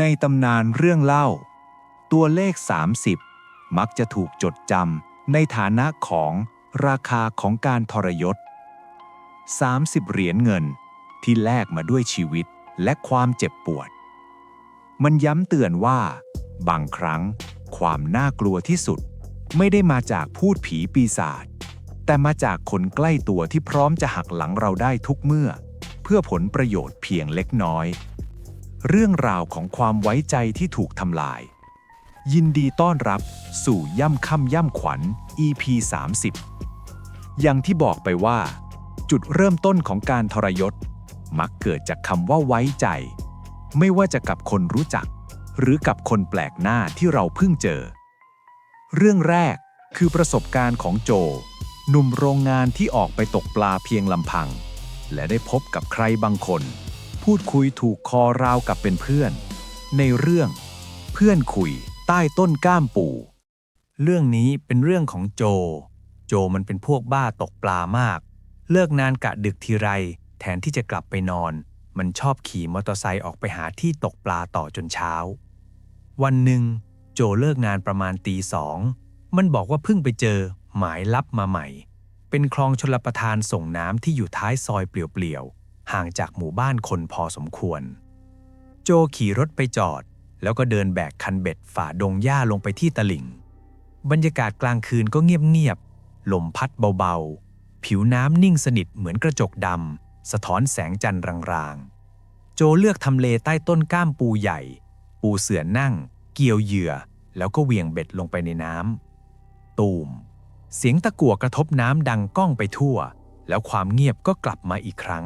ในตำนานเรื่องเล่า ตัวเลข 30 มักจะถูกจดจำในฐานะของราคาของการทรยศ 30 เหรียญเงินที่แลกมาด้วยชีวิตและความเจ็บปวด มันย้ำเตือนว่า บางครั้งความน่ากลัวที่สุด ไม่ได้มาจากพูดผีปีศาจแต่มาจากคนใกล้ตัวที่พร้อมจะหักหลังเราได้ทุกเมื่อ เพื่อผลประโยชน์เพียงเล็กน้อย เรื่องราวของความไว้ใจที่ถูกทำลาย ยินดีต้อนรับสู่ย่ำค่ำย่ำขวัญ EP 30 อย่างที่บอกไปว่า จุดเริ่มต้นของการทรยศ มักเกิดจากคำว่าไว้ใจ ไม่ว่าจะกับคนรู้จัก หรือกับคนแปลกหน้าที่เราเพิ่งเจอ เรื่องแรกคือประสบการณ์ของโจ หนุ่มโรงงานที่ออกไปตกปลาเพียงลำพัง และได้พบกับใครบางคน พูดคุยถูกคอราวกับเป็นเพื่อน ในเรื่อง เพื่อนคุย ใต้ต้นก้ามปู่ เรื่องนี้เป็นเรื่องของโจ โจมันเป็นพวกบ้าตกปลามาก เลิกงานกะดึกทีไร แทนที่จะกลับไปนอน มันชอบขี่มอเตอร์ไซค์ออกไปหาที่ตกปลาต่อจนเช้า วันหนึ่ง โจเลิกงานประมาณตีสองมันบอกว่าเพิ่งไปเจอ หมายลับมาใหม่ เป็นคลองชลประทานส่งน้ำที่อยู่ท้ายซอยเปลี่ยวๆ ห่างจากหมู่บ้านคนพอสมควร โจขี่รถไปจอด แล้วก็เดินแบกคันเบ็ดฝ่าดงหญ้าลงไปที่ตลิ่ง บรรยากาศกลางคืนก็เงียบๆลมพัดเบาๆ ผิวน้ำนิ่งสนิทเหมือนกระจกดำสะท้อนแสงจันทร์รางๆ โจเลือกทำเลใต้ต้นก้ามปูใหญ่ ปูเสื่อนั่ง เกี่ยวเหยื่อ แล้วก็เหวี่ยงเบ็ดลงไปในน้ำตูมเสียงตะกั่วกระทบน้ำดังก้องไปทั่ว แล้วความเงียบก็กลับมาอีกครั้ง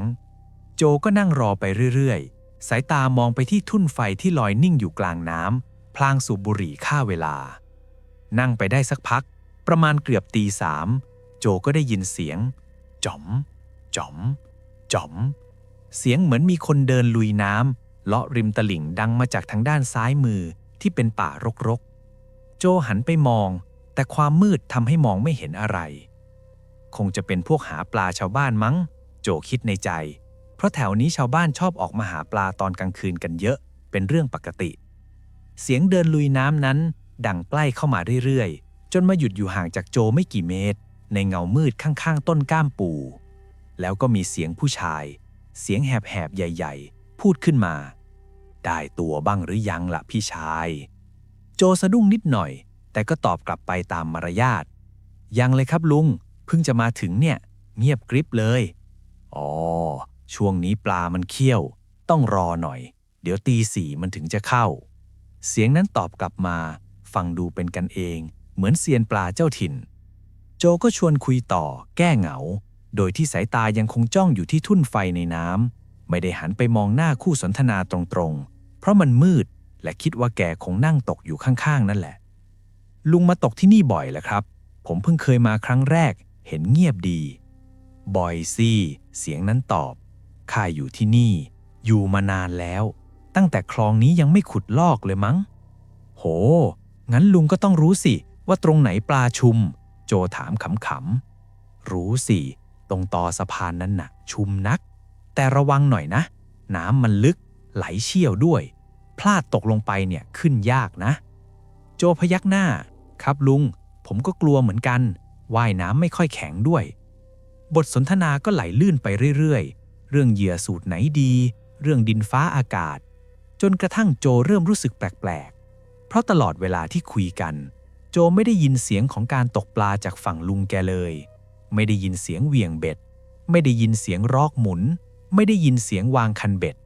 โจก็นั่งรอไปเรื่อยๆ สายตามองไปที่ทุ่นไฟที่ลอยนิ่งอยู่กลางน้ำ พลางสูบบุหรี่ฆ่าเวลา นั่งไปได้สักพัก ประมาณเกือบตีสาม โจก็ได้ยินเสียง จ๋อม จ๋อม จ๋อม เสียงเหมือนมีคนเดินลุยน้ำเลาะริมตลิ่งดังมาจากทางด้านซ้ายมือที่เป็นป่ารกๆ โจหันไปมอง แต่ความมืดทำให้มองไม่เห็นอะไร คงจะเป็นพวกหาปลาชาวบ้านมั้ง โจคิดในใจ เพราะแถวนี้ชาวบ้านชอบออกมาหาปลาตอนกลางคืนกันเยอะ เป็นเรื่องปกติ เสียงเดินลุยน้ำนั้น ดังใกล้เข้ามาเรื่อยๆ จนมาหยุดอยู่ห่างจากโจไม่กี่เมตร ในเงามืดข้างๆ ต้นก้ามปู แล้วก็มีเสียงผู้ชาย เสียงแหบๆ ใหญ่ๆ พูดขึ้นมา ได้ตัวบ้างหรือยังล่ะพี่ชาย โจสะดุ้งนิดหน่อย แต่ก็ตอบกลับไปตามมารยาท ยังเลยครับลุง เพิ่งจะมาถึงเนี่ย เงียบกริบเลย อ๋อ ช่วงนี้ปลามันเคี่ยว ต้องรอหน่อย เดี๋ยวตีสี่มันถึงจะเข้า เสียงนั้นตอบกลับมา ฟังดูเป็นกันเอง เหมือนเซียนปลาเจ้าถิ่น โจก็ชวนคุยต่อ แก้เหงา โดยที่สายตายังคงจ้องอยู่ที่ทุ่นไฟในน้ำไม่ได้หันไปมองหน้าคู่สนทนาตรงๆ เพราะมันมืดและคิดว่าแกคงนั่งตกอยู่ข้างๆ นั่นแหละ ลุงมาตกที่นี่บ่อยแหละครับ ผมเพิ่งเคยมาครั้งแรก เห็นเงียบดี บ่อยสิเสียงนั้นตอบ ข้าอยู่ที่นี่ อยู่มานานแล้ว ตั้งแต่คลองนี้ยังไม่ขุดลอกเลยมั้ง โห งั้นลุงก็ต้องรู้สิ ว่าตรงไหนปลาชุม โจถามขำๆ รู้สิ ตรงต่อสะพานนั้นน่ะ ชุมนัก แต่ระวังหน่อยนะ น้ำมันลึก ไหลเชี่ยวด้วย พลาดตกลงไปเนี่ยขึ้นยากนะ โจพยักหน้า ครับลุง ผมก็กลัวเหมือนกัน ว่ายน้ำไม่ค่อยแข็งด้วย บทสนทนาก็ไหลลื่นไปเรื่อยๆ เรื่องเหยื่อสูตรไหนดี เรื่องดินฟ้าอากาศ จนกระทั่งโจเริ่มรู้สึกแปลกๆ เพราะตลอดเวลาที่คุยกัน โจไม่ได้ยินเสียงของการตกปลาจากฝั่งลุงแกเลย ไม่ได้ยินเสียงเหวี่ยงเบ็ด ไม่ได้ยินเสียงรอกหมุน ไม่ได้ยินเสียงวางคันเบ็ด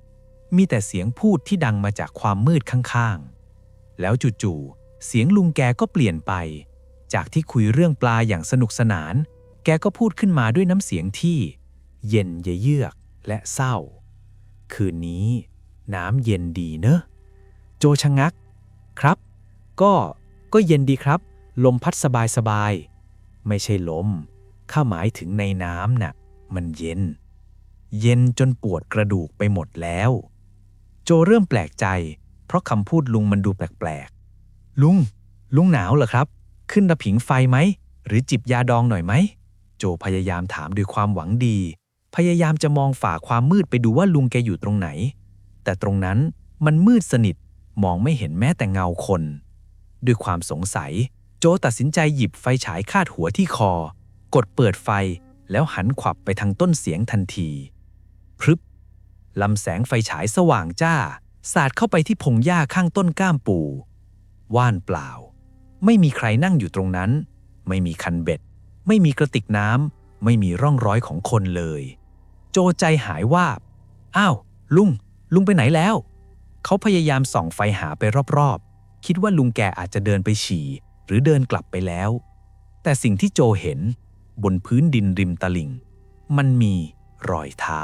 มีแต่เสียงพูดที่ดังมาจากความมืดข้างๆ แล้วจู่ๆเสียงลุงแกก็เปลี่ยนไป จากที่คุยเรื่องปลาอย่างสนุกสนาน แกก็พูดขึ้นมาด้วยน้ำเสียงที่ เย็นเยือก และเศร้า คืนนี้น้ำเย็นดีเนอะ โจชะงัก ครับ ก็ก็เย็นดีครับ ลมพัดสบายสบาย ไม่ใช่ลม ข้าหมายถึงในน้ำน่ะ มันเย็น เย็นจนปวดกระดูกไปหมดแล้ว โจเริ่มแปลกใจ เพราะคำพูดลุงมันดูแปลกๆ ลุง ลุงหนาวเหรอครับ ขึ้นระผิงไฟไหม หรือจิบยาดองหน่อยไหม โจพยายามถามด้วยความหวังดี พยายามจะมองฝ่าความมืดไปดูว่าลุงแกอยู่ตรงไหน แต่ตรงนั้นมันมืดสนิทมองไม่เห็นแม้แต่เงาคน ด้วยความสงสัย โจตัดสินใจหยิบไฟฉายคาดหัวที่คอ กดเปิดไฟแล้วหันขวับไปทางต้นเสียงทันที พรึบลำแสงไฟฉายสว่างจ้า สาดเข้าไปที่พงหญ้าข้างต้นก้ามปู ว่านเปล่า ไม่มีใครนั่งอยู่ตรงนั้น ไม่มีคันเบ็ด ไม่มีกระติกน้ำไม่มีร่องรอยของคนเลย โจใจหายว่า อ้าว ลุง ลุงไปไหนแล้ว เขาพยายามส่องไฟหาไปรอบๆ คิดว่าลุงแกอาจจะเดินไปฉี่ หรือเดินกลับไปแล้ว แต่สิ่งที่โจเห็น บนพื้นดินริมตลิ่ง มันมีรอยเท้า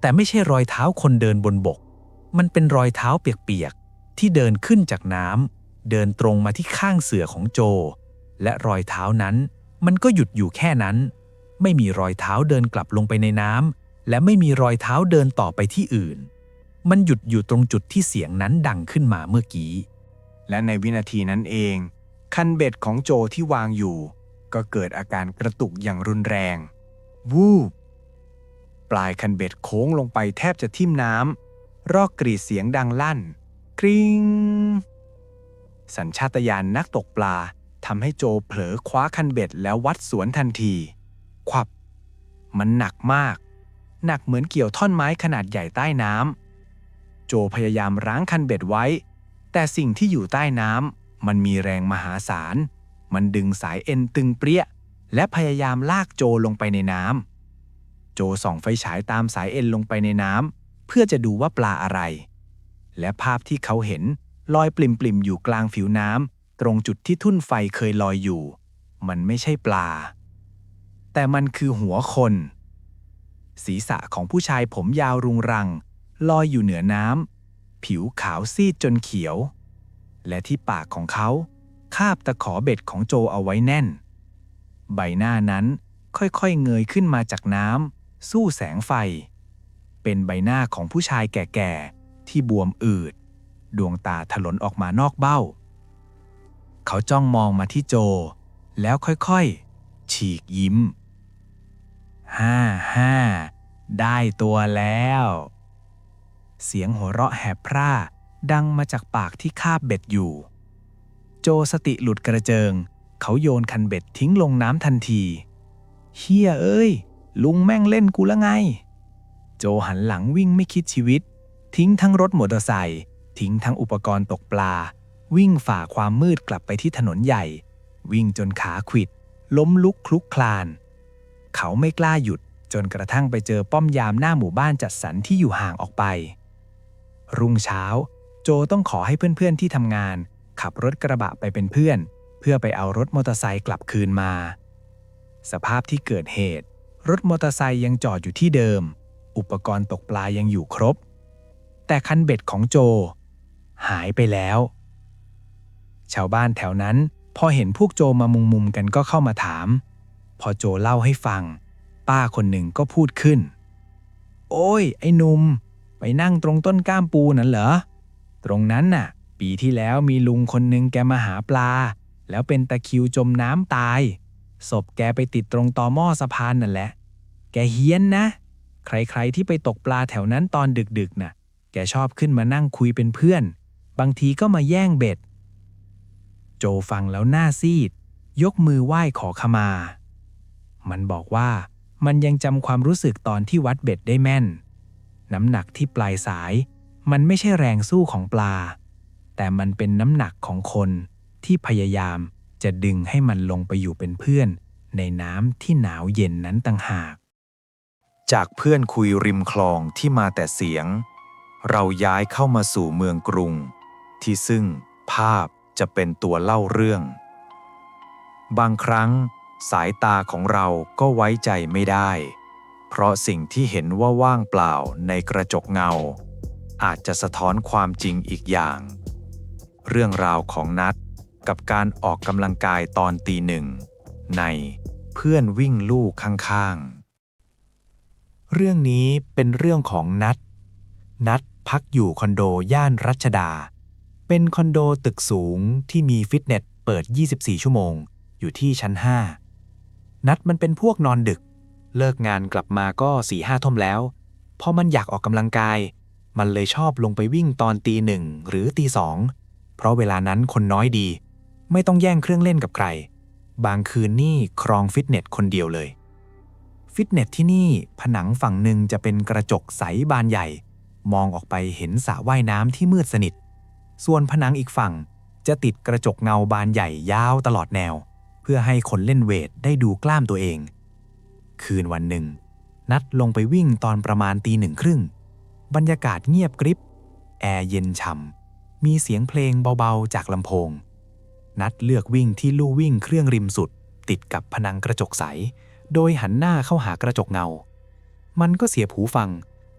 แต่ไม่ใช่รอยเท้าคนเดินบนบก มันเป็นรอยเท้าเปียกๆ ที่เดินขึ้นจากน้ำเดินตรงมาที่ข้างเสือของโจ และรอยเท้านั้น มันก็หยุดอยู่แค่นั้น ไม่มีรอยเท้าเดินกลับลงไปในน้ำและไม่มีรอยเท้าเดินต่อไปที่อื่น มันหยุดอยู่ตรงจุดที่เสียงนั้นดังขึ้นมาเมื่อกี้ และในวินาทีนั้นเอง คันเบ็ดของโจที่วางอยู่ ก็เกิดอาการกระตุกอย่างรุนแรง วูบปลายคันเบ็ดโค้งลงไปแทบจะทิ่มน้ำรอกกรีดเสียงดังลั่น กริงสัญชาตญาณนักตกปลาทำให้โจเผลอคว้าคันเบ็ดแล้ววัดสวนทันที ควับ มันหนักมาก หนักเหมือนเกี่ยวท่อนไม้ขนาดใหญ่ใต้น้ำโจพยายามร้างคันเบ็ดไว้ แต่สิ่งที่อยู่ใต้น้ำมันมีแรงมหาศาล มันดึงสายเอ็นตึงเปรี้ย และพยายามลากโจลงไปในน้ำโจส่องไฟฉายตามสายเอ็นลงไปในน้ำเพื่อจะดูว่าปลาอะไร และภาพที่เขาเห็นลอยปลิมๆอยู่กลางผิวน้ำตรงจุดที่ทุ่นไฟเคยลอยอยู่ มันไม่ใช่ปลา แต่มันคือหัวคน ศีรษะของผู้ชายผมยาวรุงรัง ลอยอยู่เหนือน้ำ ผิวขาวซีดจนเขียว และที่ปากของเขาคาบตะขอเบ็ดของโจเอาไว้แน่น ใบหน้านั้นค่อยๆเงยขึ้นมาจากน้ำสู้แสงไฟ เป็นใบหน้าของผู้ชายแก่ๆ ที่บวมอืด ดวงตาถลนออกมานอกเบ้า เขาจ้องมองมาที่โจ แล้วค่อยๆ ฉีกยิ้ม ห้าห้าได้ตัวแล้ว เสียงหัวเราะแหบพร่าดังมาจากปากที่คาบเบ็ดอยู่ โจสติหลุดกระเจิง เขาโยนคันเบ็ดทิ้งลงน้ำทันทีเฮียเอ้ย ลุงแม่งเล่นกูละไง โจหันหลังวิ่งไม่คิดชีวิต ทิ้งทั้งรถมอเตอร์ไซค์ทิ้งทั้งอุปกรณ์ตกปลา วิ่งฝ่าความมืดกลับไปที่ถนนใหญ่ วิ่งจนขาขวิด ล้มลุกคลุกคลาน เขาไม่กล้าหยุด จนกระทั่งไปเจอป้อมยามหน้าหมู่บ้านจัดสรรที่อยู่ห่างออกไป รุ่งเช้า โจต้องขอให้เพื่อนๆที่ทำงาน ขับรถกระบะไปเป็นเพื่อน เพื่อไปเอารถมอเตอร์ไซค์กลับคืนมา สภาพที่เกิดเหตุ รถมอเตอร์ไซค์ยังจอดอยู่ที่เดิม อุปกรณ์ตกปลายังอยู่ครบ แต่คันเบ็ดของโจ หายไปแล้ว ชาวบ้านแถวนั้นพอเห็นพวกโจมามุงมุมกันก็เข้ามาถาม พอโจเล่าให้ฟัง ป้าคนหนึ่งก็พูดขึ้น โอ้ย ไอ้หนุ่ม ไปนั่งตรงต้นก้ามปูนั่นเหรอ ตรงนั้นน่ะ ปีที่แล้วมีลุงคนหนึ่งแกมาหาปลา แล้วเป็นตะคิวจมน้ำตาย ศพแกไปติดตรงตอหม้อสะพานนั่นแหละ แกเฮี้ยนนะ ใครๆที่ไปตกปลาแถวนั้นตอนดึกๆน่ะ แกชอบขึ้นมานั่งคุยเป็นเพื่อน บางทีก็มาแย่งเบ็ด โจฟังแล้วหน้าซีด ยกมือไหว้ขอขมา มันบอกว่ามันยังจำความรู้สึกตอนที่วัดเบ็ดได้แม่น น้ำหนักที่ปลายสาย มันไม่ใช่แรงสู้ของปลา แต่มันเป็นน้ำหนักของคนที่พยายามจะดึงให้มันลงไปอยู่เป็นเพื่อน ในน้ำที่หนาวเย็นนั้นต่างหาก จากเพื่อนคุยริมคลองที่มาแต่เสียง เราย้ายเข้ามาสู่เมืองกรุง ที่ซึ่งภาพจะเป็นตัวเล่าเรื่อง บางครั้ง สายตาของเราก็ไว้ใจไม่ได้ เพราะสิ่งที่เห็นว่าว่างเปล่าในกระจกเงา อาจจะสะท้อนความจริงอีกอย่าง เรื่องราวของนัดกับการออกกำลังกายตอนตีหนึ่ง ในเพื่อนวิ่งลู่ข้างๆ เรื่องนี้เป็นเรื่องของนัด นัดพักอยู่คอนโดย่านรัชดา เป็นคอนโดตึกสูงที่มีฟิตเนสเปิด 24 ชั่วโมง อยู่ที่ชั้น 5 นัดมันเป็นพวกนอนดึก เลิกงานกลับมาก็สี่ห้าทุ่มแล้ว พอมันอยากออกกำลังกาย มันเลยชอบลงไปวิ่งตอนตีหนึ่งหรือตีสอง เพราะเวลานั้นคนน้อยดี ไม่ต้องแย่งเครื่องเล่นกับใคร บางคืนนี่ครองฟิตเนสคนเดียวเลย ฟิตเนสที่นี่ผนังฝั่งหนึ่งจะเป็นกระจกใสบานใหญ่ มองออกไปเห็นสระว่ายน้ำที่มืดสนิท ส่วนผนังอีกฝั่งจะติดกระจกเงาบานใหญ่ยาวตลอดแนว พื่อให้คนเล่นเวทได้ดูกล้ามตัวเอง คืนวันหนึ่ง นัดลงไปวิ่งตอนประมาณตีหนึ่งครึ่ง บรรยากาศเงียบกริบ แอร์เย็นฉ่ำ มีเสียงเพลงเบาๆจากลำโพง นัดเลือกวิ่งที่ลู่วิ่งเครื่องริมสุด ติดกับผนังกระจกใส โดยหันหน้าเข้าหากระจกเงา มันก็เสียบหูฟัง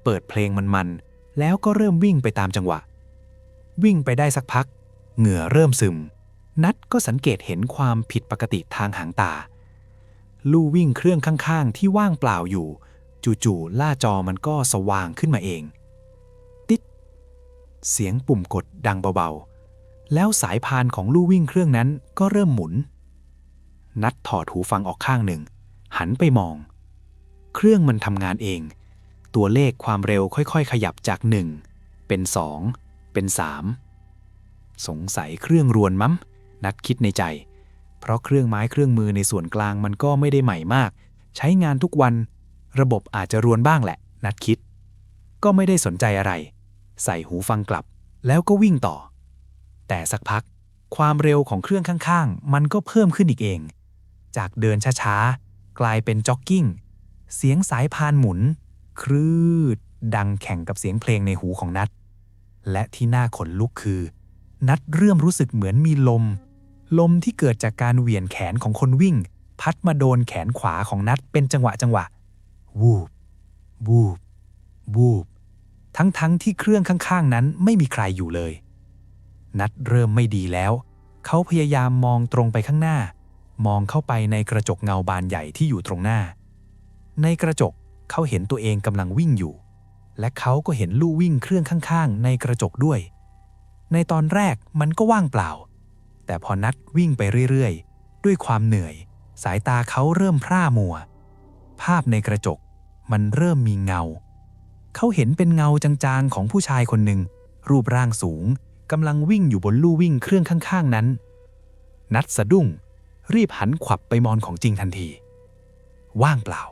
เปิดเพลงมันๆ แล้วก็เริ่มวิ่งไปตามจังหวะ วิ่งไปได้สักพัก เหงื่อเริ่มซึม นัดก็สังเกตเห็นความผิดปกติทางหางตา ลู่วิ่งเครื่องข้างๆ ที่ว่างเปล่าอยู่ จู่ๆล่าจอมันก็สว่างขึ้นมาเอง ติ๊ด เสียงปุ่มกดดังเบาๆ แล้วสายพานของลู่วิ่งเครื่องนั้นก็เริ่มหมุน นัดถอดหูฟังออกข้างหนึ่ง หันไปมอง เครื่องมันทำงานเอง ตัวเลขความเร็วค่อยๆ ขยับจาก1เป็น2เป็น3สงสัยเครื่องรวนมั้ม นัดคิดในใจ เพราะเครื่องไม้เครื่องมือในส่วนกลางมันก็ไม่ได้ใหม่มาก ใช้งานทุกวัน ระบบอาจจะรวนบ้างแหละ นัดคิด ก็ไม่ได้สนใจอะไร ใส่หูฟังกลับ แล้วก็วิ่งต่อ แต่สักพัก ความเร็วของเครื่องข้างๆ มันก็เพิ่มขึ้นอีกเอง จากเดินช้าๆ กลายเป็นจ็อกกิ้ง เสียงสายพานหมุน ครืด ดังแข่งกับเสียงเพลงในหูของนัดและที่น่าขนลุกคือ นัดเริ่มรู้สึกเหมือนมีลม ลมที่เกิดจากการเหวี่ยงแขนของคนวิ่ง พัดมาโดนแขนขวาของนัดเป็นจังหวะจังหวะ วูบ วูบ วูบ ทั้งๆทที่เครื่องข้างๆ นั้นไม่มีใครอยู่เลย นัดเริ่มไม่ดีแล้ว เขาพยายามมองตรงไปข้างหน้า มองเข้าไปในกระจกเงาบานใหญ่ที่อยู่ตรงหน้า ในกระจกเขาเห็นตัวเองกำลังวิ่งอยู่ และเขาก็เห็นลู่วิ่งเครื่องข้างๆ ในกระจกด้วย ในตอนแรกมันก็ว่างเปล่า แต่พอนัดวิ่งไปเรื่อยๆ ด้วยความเหนื่อย สายตาเขาเริ่มพร่ามัว ภาพในกระจกมันเริ่มมีเงา เขาเห็นเป็นเงาจางๆของผู้ชายคนหนึ่ง รูปร่างสูงกำลังวิ่งอยู่บนลู่วิ่งเครื่องข้างๆนั้น นัดสะดุ้ง รีบหันขวับไปมองของจริงทันที ว่างเปล่า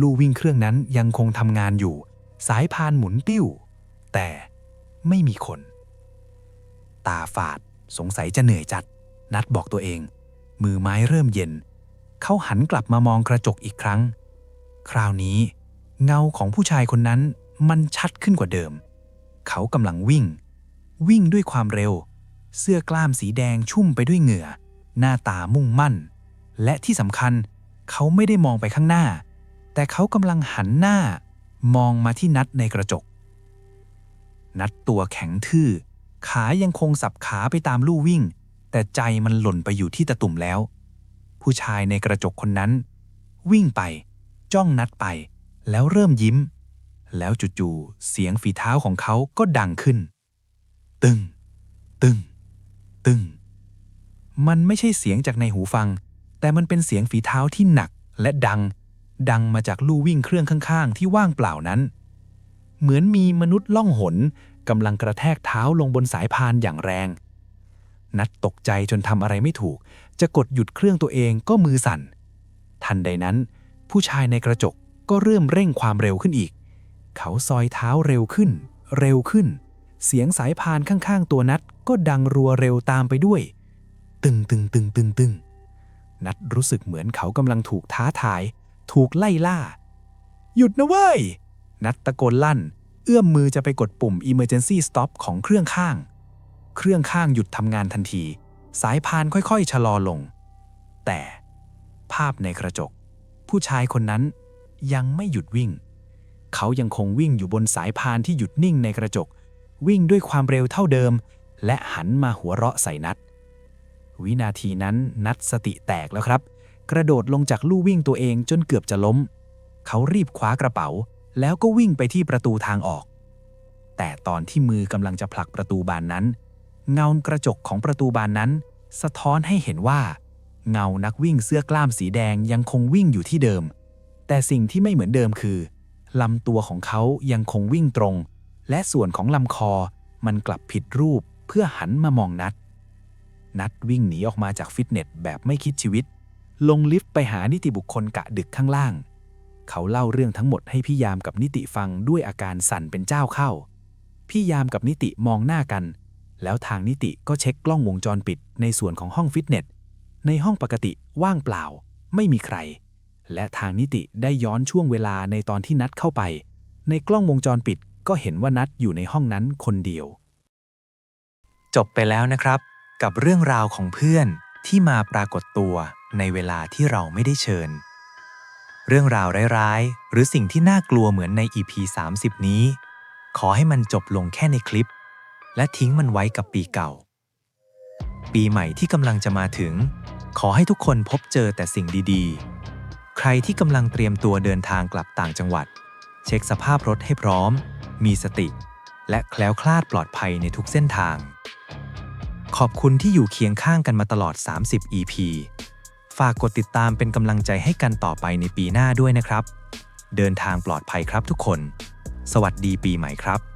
ลู่วิ่งเครื่องนั้นยังคงทำงานอยู่ สายพานหมุนติ้ว แต่ไม่มีคน ตาฝาด สงสัยจะเหนื่อยจัด นัดบอกตัวเอง มือไม้เริ่มเย็น เขาหันกลับมามองกระจกอีกครั้ง คราวนี้ เงาของผู้ชายคนนั้นมันชัดขึ้นกว่าเดิม เขากำลังวิ่ง วิ่งด้วยความเร็ว เสื้อกล้ามสีแดงชุ่มไปด้วยเหงื่อ หน้าตามุ่งมั่น และที่สำคัญเขาไม่ได้มองไปข้างหน้า แต่เขากำลังหันหน้ามองมาที่นัดในกระจก นัดตัวแข็งทื่อ ขายังคงสับขาไปตามลู่วิ่ง แต่ใจมันหล่นไปอยู่ที่ตะตุ่มแล้ว ผู้ชายในกระจกคนนั้น วิ่งไป จ้องนัดไป แล้วเริ่มยิ้ม แล้วจู่ๆเสียงฝีเท้าของเขาก็ดังขึ้น ตึง ตึง ตึง มันไม่ใช่เสียงจากในหูฟัง แต่มันเป็นเสียงฝีเท้าที่หนักและดัง ดังมาจากลู่วิ่งเครื่องข้างๆ ที่ว่างเปล่านั้น เหมือนมีมนุษย์ล่องหน กำลังกระแทกเท้าลงบนสายพานอย่างแรง นัดตกใจจนทำอะไรไม่ถูก จะกดหยุดเครื่องตัวเองก็มือสั่น ทันใดนั้น ผู้ชายในกระจกก็เริ่มเร่งความเร็วขึ้นอีก เขาซอยเท้าเร็วขึ้น เร็วขึ้น เสียงสายพานข้างๆ ตัวนัดก็ดังรัวเร็วตามไปด้วย ตึงตึงตึงตึงตึงนัดรู้สึกเหมือนเขากำลังถูกท้าทาย ถูกไล่ล่า หยุดนะเว้ย นัดตะโกนลั่น เอื้อมมือจะไปกดปุ่ม emergency stop ของเครื่องข้าง เครื่องข้างหยุดทำงานทันที สายพานค่อยๆ ชะลอลง แต่ภาพในกระจก ผู้ชายคนนั้นยังไม่หยุดวิ่ง เขายังคงวิ่งอยู่บนสายพานที่หยุดนิ่งในกระจก วิ่งด้วยความเร็วเท่าเดิม และหันมาหัวเราะใส่นัด วินาทีนั้นนัดสติแตกแล้วครับ กระโดดลงจากลู่วิ่งตัวเองจนเกือบจะล้ม เขารีบคว้ากระเป๋า แล้วก็วิ่งไปที่ประตูทางออก แต่ตอนที่มือกำลังจะผลักประตูบานนั้น เงากระจกของประตูบานนั้น สะท้อนให้เห็นว่า เงานักวิ่งเสื้อกล้ามสีแดงยังคงวิ่งอยู่ที่เดิม แต่สิ่งที่ไม่เหมือนเดิมคือลำตัวของเขายังคงวิ่งตรง และส่วนของลำคอมันกลับผิดรูปเพื่อหันมามองนัด นัดวิ่งหนีออกมาจากฟิตเนสแบบไม่คิดชีวิต ลงลิฟต์ไปหานิติบุคคลกะดึกข้างล่าง เขาเล่าเรื่องทั้งหมดให้พี่ยามกับนิติฟังด้วยอาการสั่นเป็นเจ้าเข้า พี่ยามกับนิติมองหน้ากัน แล้วทางนิติก็เช็คกล้องวงจรปิดในส่วนของห้องฟิตเนส ในห้องปกติว่างเปล่า ไม่มีใคร และทางนิติได้ย้อนช่วงเวลาในตอนที่นัดเข้าไป ในกล้องวงจรปิดก็เห็นว่านัดอยู่ในห้องนั้นคนเดียว จบไปแล้วนะครับ กับเรื่องราวของเพื่อนที่มาปรากฏตัวในเวลาที่เราไม่ได้เชิญ เรื่องราวร้ายๆ หรือสิ่งที่น่ากลัวเหมือนใน EP 30 นี้ ขอให้มันจบลงแค่ในคลิป และทิ้งมันไว้กับปีเก่า ปีใหม่ที่กำลังจะมาถึง ขอให้ทุกคนพบเจอแต่สิ่งดีๆ ใครที่กำลังเตรียมตัวเดินทางกลับต่างจังหวัด เช็คสภาพรถให้พร้อม มีสติ และแคล้วคลาดปลอดภัยในทุกเส้นทาง ขอบคุณที่อยู่เคียงข้างกันมาตลอด 30 EP ฝากกดติดตามเป็นกำลังใจให้กันต่อไปในปีหน้าด้วยนะครับ เดินทางปลอดภัยครับทุกคน สวัสดีปีใหม่ครับ